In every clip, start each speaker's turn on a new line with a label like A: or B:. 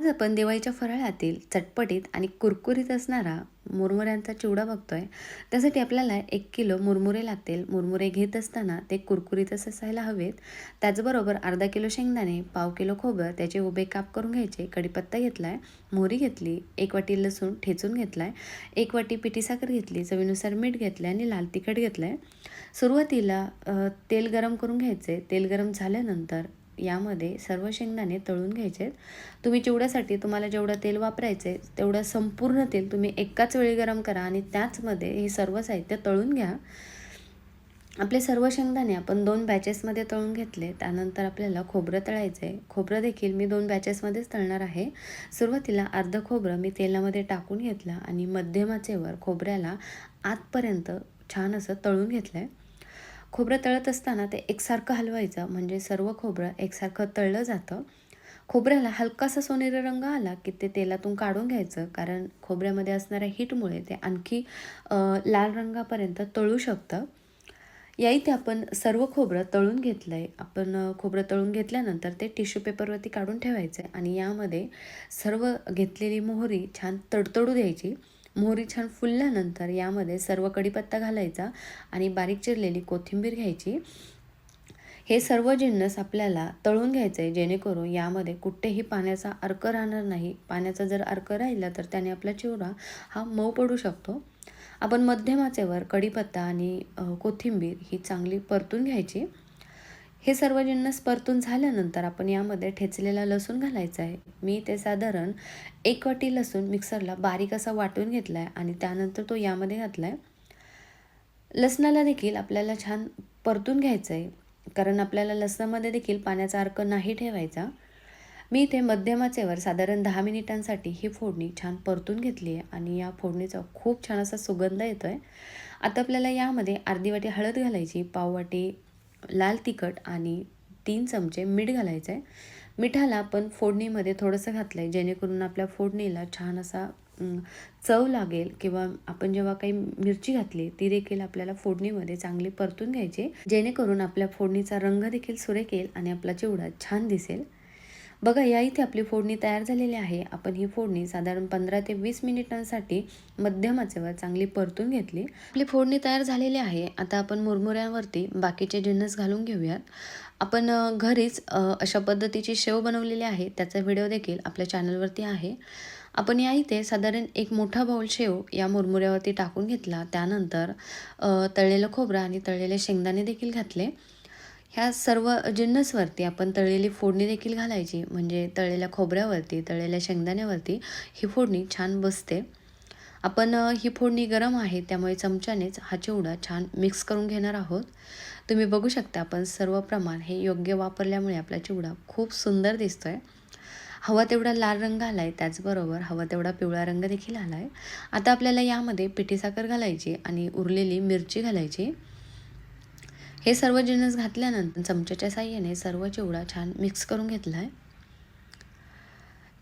A: आज आपण दिवाळीच्या फराळातील चटपटीत आणि कुरकुरीत असणारा मुरमुऱ्यांचा चिवडा बघतोय. त्यासाठी आपल्याला एक किलो मुरमुरे लागतील. मुरमुरे घेत असताना ते कुरकुरीतच असायला हवेत. त्याचबरोबर अर्धा किलो शेंगदाणे पाव किलो खोबरं त्याचे उभे काप करून घ्यायचे. कढीपत्ता घेतला आहे मोहरी घेतली एक वाटी लसूण ठेचून घेतला आहे एक वाटी पिठी साखर घेतली चवीनुसार मीठ घेतलं आणि लाल तिखट घेतलं आहे सुरुवातीला तेल गरम करून घ्यायचे. तेल गरम झाल्यानंतर यामध्ये सर्व शेंगदाणे तळून घ्यायचे तुम्ही चिवड्यासाठी तुम्हाला जेवढं तेल वापरायचं आहे तेवढं संपूर्ण तेल तुम्ही एकाच वेळी गरम करा आणि त्याचमध्ये हे सर्व साहित्य तळून घ्या. आपले सर्व शेंगदाणे आपण दोन बॅचेसमध्ये तळून घेतले त्यानंतर आपल्याला खोबरं तळायचं आहे खोबरं देखील मी दोन बॅचेसमध्येच तळणार आहे. सुरुवातीला अर्धं खोबरं मी तेलामध्ये टाकून घेतलं आणि मध्यमाचेवर खोबऱ्याला आतपर्यंत छान असं तळून घेतलं आहे खोबरं तळत असताना ते एकसारखं हलवायचं म्हणजे सर्व खोबरं एकसारखं तळलं जातं. खोबऱ्याला हलकासा सोनेरी रंग आला की ते तेलातून काढून घ्यायचं कारण खोबऱ्यामध्ये असणाऱ्या हीटमुळे ते आणखी लाल रंगापर्यंत तळू शकतं. या इथे आपण सर्व खोबरं तळून घेतलं आहे आपण खोबरं तळून घेतल्यानंतर ते टिश्यू पेपरवरती काढून ठेवायचं आहे आणि यामध्ये सर्व घेतलेली मोहरी छान तडतडू द्यायची. मोहरी छान फुलल्यानंतर यामध्ये सर्व कढीपत्ता घालायचा आणि बारीक चिरलेली कोथिंबीर घ्यायची. हे सर्व जिन्नस आपल्याला तळून घ्यायचं आहे जेणेकरून यामध्ये कुठेही पाण्याचा अर्क राहणार नाही. पाण्याचा जर अर्क राहिला तर त्याने आपला चिवडा हा मऊ पडू शकतो. आपण मध्यमाचेवर कढीपत्ता आणि कोथिंबीर ही चांगली परतून घ्यायची. हे सर्व जिन्नस परतून झाल्यानंतर आपण यामध्ये ठेचलेला लसूण घालायचा आहे. मी ते साधारण एक वाटी लसूण मिक्सरला बारीक असा वाटून घेतला आहे आणि त्यानंतर तो यामध्ये घातला आहे लसणाला देखील आपल्याला छान परतून घ्यायचं आहे कारण आपल्याला लसणामध्ये देखील पाण्याचा अर्क नाही ठेवायचा. मी इथे मध्यमाचेवर साधारण दहा मिनिटांसाठी ही फोडणी छान परतून घेतली आहे आणि या फोडणीचा खूप छान असा सुगंध येतो आहे आता आपल्याला यामध्ये अर्धी वाटी हळद घालायची पाव वाटी लाल तिखट आणि तीन चमचे मीठ घालायचं आहे मिठाला आपण फोडणीमध्ये थोडंसं घातलं आहे जेणेकरून आपल्या फोडणीला छान असा चव लागेल किंवा आपण जेव्हा काही मिरची घातली ती देखील आपल्याला फोडणीमध्ये चांगली परतून घ्यायची. जेणेकरून आपल्या फोडणीचा रंग देखील सुरेख येईल आणि आपला चिवडा छान दिसेल. बघा या इथे आपली फोडणी तयार झालेली आहे. आपण ही फोडणी साधारण पंधरा ते वीस मिनिटांसाठी मध्यम आचेवर चांगली परतून घेतली. आपली फोडणी तयार झालेली आहे. आता आपण मुरमुऱ्यांवरती बाकीचे जिन्नस घालून घेऊयात. आपण घरीच अशा पद्धतीची शेव बनवलेली आहे. त्याचा व्हिडिओ देखील आपल्या चॅनलवरती आहे. आपण या इथे साधारण एक मोठा बाऊल शेव या मुरमुऱ्यावरती टाकून घेतला. त्यानंतर तळलेलं खोबरं आणि तळलेले शेंगदाणे देखील घातले. ह्या सर्व जिन्नसवरती आपण तळलेली फोडणी देखील घालायची. म्हणजे तळलेल्या खोबऱ्यावरती तळलेल्या शेंगदाण्यावरती ही फोडणी छान बसते. आपण ही फोडणी गरम आहे त्यामुळे चमच्यानेच हा चिवडा छान मिक्स करून घेणार आहोत. तुम्ही बघू शकता आपण सर्व प्रमाण हे योग्य वापरल्यामुळे आपला चिवडा खूप सुंदर दिसतो आहे हवा तेवढा लाल रंग आला आहे त्याचबरोबर हवा तेवढा पिवळा रंग देखील आला आहे आता आपल्याला यामध्ये पिठी साखर घालायची आणि उरलेली मिरची घालायची. हे सर्व जिन्नस घातल्यानंतर चमच्याच्या साह्याने सर्व चिवडा छान मिक्स करून घेतला आहे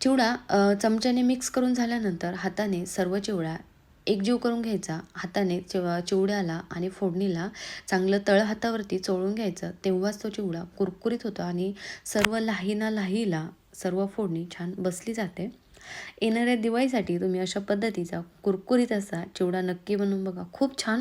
A: चिवडा चमच्याने मिक्स करून झाल्यानंतर हाताने सर्व चिवडा एकजीव करून घ्यायचा. हाताने चिव चिवड्याला आणि फोडणीला चांगलं तळ हातावरती चोळून घ्यायचं. तेव्हाच तो चिवडा कुरकुरीत होतो आणि सर्व लाहीना लाहीला सर्व फोडणी छान बसली जाते. येणाऱ्या दिवाळीसाठी तुम्ही अशा पद्धतीचा कुरकुरीत असा चिवडा नक्की बनवून बघा. खूप छान